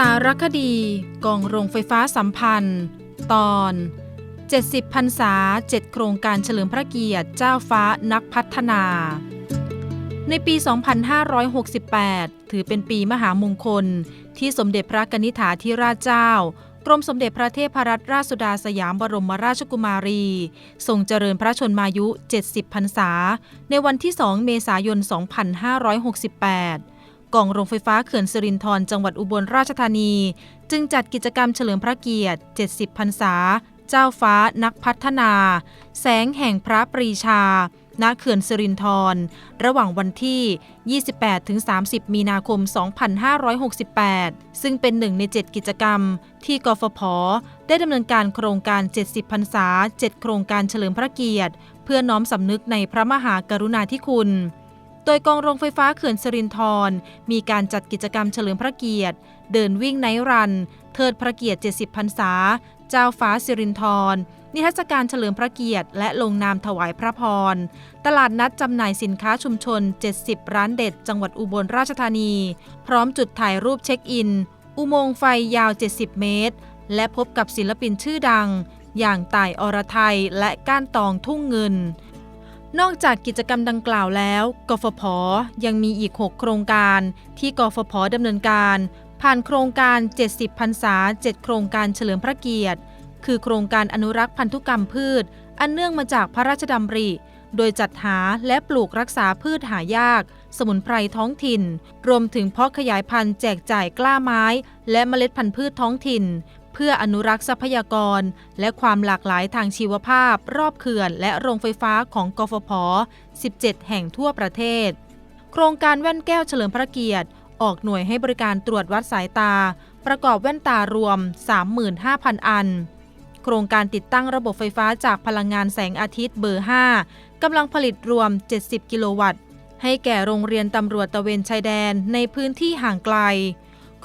สารคดีกองโรงไฟฟ้าสัมพันธ์ ตอน 70พรรษา 7 โครงการเฉลิมพระเกียรติเจ้าฟ้านักพัฒนา ในปี 2568 ถือเป็นปีมหามงคล ที่สมเด็จพระกนิษฐาธิราชเจ้ากรมสมเด็จพระเทพรัตนราชสุดาสยามบรมราชกุมารี ทรงเจริญพระชนมายุ 70 พรรษา ในวันที่ 2 เมษายน 2568 กองโรงไฟฟ้าเขื่อนสิรินธรจังหวัดอุบลราชธานี จึงจัดกิจกรรมเฉลิมพระเกียรติ 70 พรรษา เจ้าฟ้านักพัฒนา แสงแห่งพระปรีชา ณ เขื่อนสิรินธรระหว่างวันที่ 28-30 มีนาคม 2568 ซึ่งเป็นหนึ่งใน 7 กิจกรรม ที่กฟผ ได้ดำเนินการโครงการ 70 พรรษา 7 โครงการเฉลิมพระเกียรติ เพื่อน้อมสำนึกในพระมหากรุณาธิคุณ โดยกองโรงไฟฟ้าเขื่อนสิรินธรมีการจัดกิจกรรมเฉลิมพระเกียรติ เดินวิ่งไนรัน เทิดพระเกียรติ 70 พรรษา เจ้าฟ้าสิรินธรนิทรรศการเฉลิมพระเกียรติ และลงนามถวายพระพร ตลาดนัดจำหน่ายสินค้าชุมชน 70 ร้านเด็ด จังหวัดอุบลราชธานี พร้อมจุดถ่ายรูปเช็คอิน อุโมงค์ไฟยาว 70 เมตร และพบกับศิลปินชื่อดัง อย่างต่ายอรไทยและก้านตองทุ่งเงิน นอกจากกิจกรรมดังกล่าวแล้ว กฟผ ยังมีอีก 6 โครงการที่กฟผดำเนินการ ผ่านโครงการ 70พรรษา 7 โครงการเฉลิมพระเกียรติ คือโครงการอนุรักษ์พันธุกรรมพืช อันเนื่องมาจากพระราชดำริ โดยจัดหาและปลูกรักษาพืชหายาก สมุนไพรท้องถิ่น รวมถึงเพาะขยายพันธุ์แจกจ่ายกล้าไม้ และเมล็ดพันธุ์พืชท้องถิ่น เพื่ออนุรักษ์ทรัพยากร และความหลากหลายทางชีวภาพ รอบเขื่อน และโรงไฟฟ้าของกฟผ 17 แห่งทั่วประเทศ โครงการแว่นแก้วเฉลิมพระเกียรติ ออกหน่วยให้บริการตรวจวัดสายตา ประกอบแว่นตารวม 35,000 อัน โครงการติดตั้งระบบไฟฟ้าจากพลังงานแสงอาทิตย์เบอร์ 5กำลังผลิตรวม 70 กิโลวัตต์ให้แก่โรงเรียนตำรวจตะเวนชายแดนในพื้นที่ห่างไกล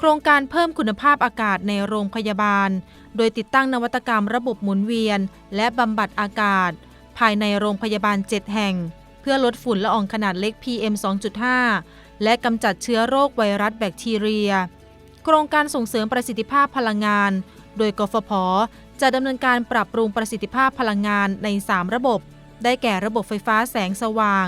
โครงการเพิ่มคุณภาพอากาศในโรงพยาบาล โดยติดตั้งนวัตกรรมระบบหมุนเวียน และบำบัดอากาศ ภายในโรงพยาบาล 7 แห่ง เพื่อลดฝุ่นละอองขนาดเล็ก PM 2.5 และกำจัดเชื้อโรคไวรัสแบคทีเรีย โครงการส่งเสริมประสิทธิภาพพลังงาน โดยกฟผ จะดำเนินการปรับปรุงประสิทธิภาพพลังงานใน 3 ระบบ ได้แก่ระบบไฟฟ้าแสงสว่าง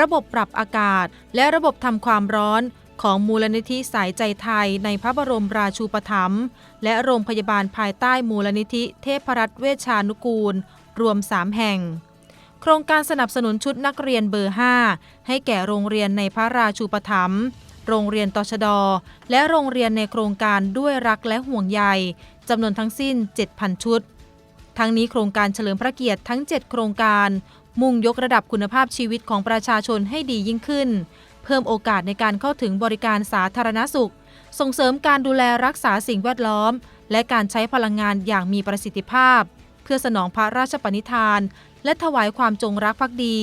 ระบบปรับอากาศ และระบบทำความร้อน ของมูลนิธิสายใจไทยในพระบรมราชูปถัมภ์และโรงพยาบาลภายใต้มูลนิธิเทพรัตน์เวชานุกูล รวม 3 แห่ง โครงการสนับสนุนชุดนักเรียนเบอร์ 5 ให้แก่โรงเรียนในพระราชูปถัมภ์โรงเรียนตชด และโรงเรียนในโครงการด้วยรักและห่วงใยจำนวนทั้งสิ้น 7,000 ชุด ทั้งนี้โครงการเฉลิมพระเกียรติทั้ง 7 โครงการ มุ่งยกระดับคุณภาพชีวิตของประชาชนให้ดียิ่งขึ้น เพิ่มโอกาสในการเข้าถึงบริการสาธารณสุข ส่งเสริมการดูแลรักษาสิ่งแวดล้อม และการใช้พลังงานอย่างมีประสิทธิภาพ เพื่อสนองพระราชปณิธาน และถวายความจงรักภักดี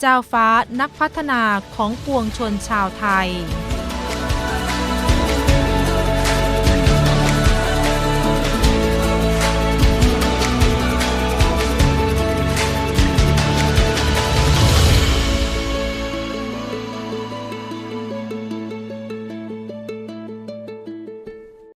เจ้าฟ้านักพัฒนาของปวงชนชาวไทย